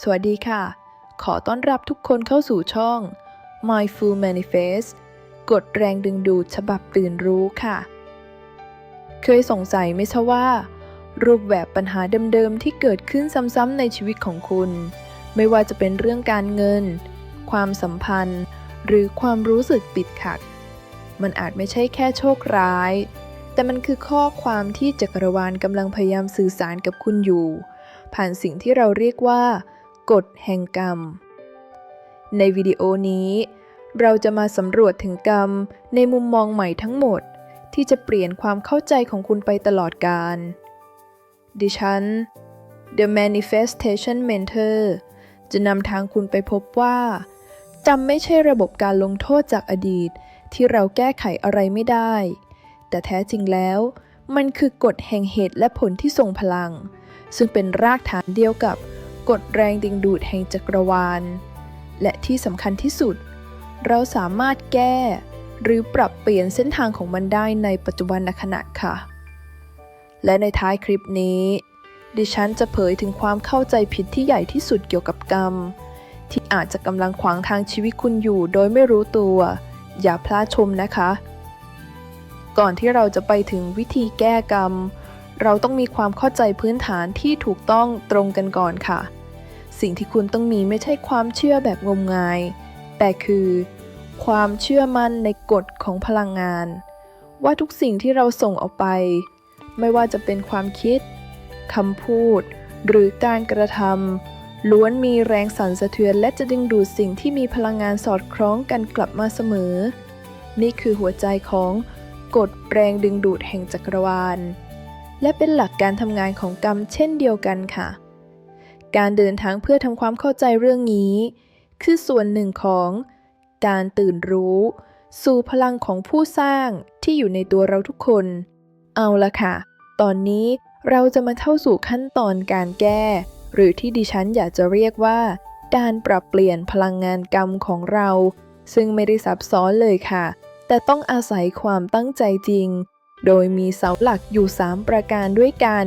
สวัสดีค่ะ ขอต้อนรับทุกคนเข้าสู่ช่อง Mindful Manifest กดแรงดึงดูดฉบับตื่นรู้ค่ะ เคยสงสัยไหมคะว่า รูปแบบปัญหาเดิมๆที่เกิดขึ้นซ้ำๆในชีวิตของคุณ ไม่ว่าจะเป็นเรื่องการเงิน ความสัมพันธ์ หรือความรู้สึกติดขัด มันอาจไม่ใช่แค่โชคร้าย แต่มันคือข้อความที่จักรวาลกำลังพยายามสื่อสารกับคุณอยู่ ผ่านสิ่งที่เราเรียกว่า กฎแห่งกรรม ในวิดีโอนี้ เราจะมาสำรวจถึงกรรมในมุมมองใหม่ทั้งหมด ที่จะเปลี่ยนความเข้าใจของคุณไปตลอดกาลดิฉัน The Manifestation Mentor จะนำทางคุณไปพบว่ากรรมไม่ใช่ระบบการลงโทษจากอดีต ที่เราแก้ไขอะไรไม่ได้ แต่แท้จริงแล้วมันคือกฎแห่งเหตุและผลที่ทรงพลัง ซึ่งเป็นรากฐานเดียวกับ กฎแรงดึงดูดแห่งจักรวาล และที่สำคัญที่สุด เราสามารถแก้ หรือปรับเปลี่ยนเส้นทางของมันได้ในปัจจุบันขณะค่ะ และในท้ายคลิปนี้ ดิฉันจะเผยถึงความเข้าใจผิดที่ใหญ่ที่สุดเกี่ยวกับกรรม ที่อาจจะกำลังขวางทางชีวิตคุณอยู่โดยไม่รู้ตัว อย่าพลาดชมนะคะ ก่อนที่เราจะไปถึงวิธีแก้กรรมเราต้องมีความเข้าใจพื้นฐานที่ถูกต้องตรงกันก่อนค่ะ สิ่งที่คุณต้องมีไม่ใช่ความเชื่อแบบงมงาย แต่คือ ความเชื่อมั่นในกฎของพลังงาน ว่าทุกสิ่งที่เราส่งออกไป ไม่ว่าจะเป็นความคิดคำพูด หรือการกระทำล้วนมีแรงสั่นสะเทือน และจะดึงดูดสิ่งที่มีพลังงานสอดคล้องกันกลับมาเสมอ นี่คือหัวใจของกฎแรงดึงดูดแห่งจักรวาล และเป็นหลักการทำงานของกรรมเช่นเดียวกันค่ะ การเดินทางเพื่อทำความเข้าใจเรื่องนี้ คือส่วนหนึ่งของการตื่นรู้ สู่พลังของผู้สร้างที่อยู่ในตัวเราทุกคน เอาละค่ะ ตอนนี้เราจะมาเข้าสู่ขั้นตอนการแก้ หรือที่ดิฉันอยากจะเรียกว่า การปรับเปลี่ยนพลังงานกรรมของเรา ซึ่งไม่ได้ซับซ้อนเลยค่ะ แต่ต้องอาศัยความตั้งใจจริง โดยมีเสาหลักอยู่ 3 ประการด้วยกัน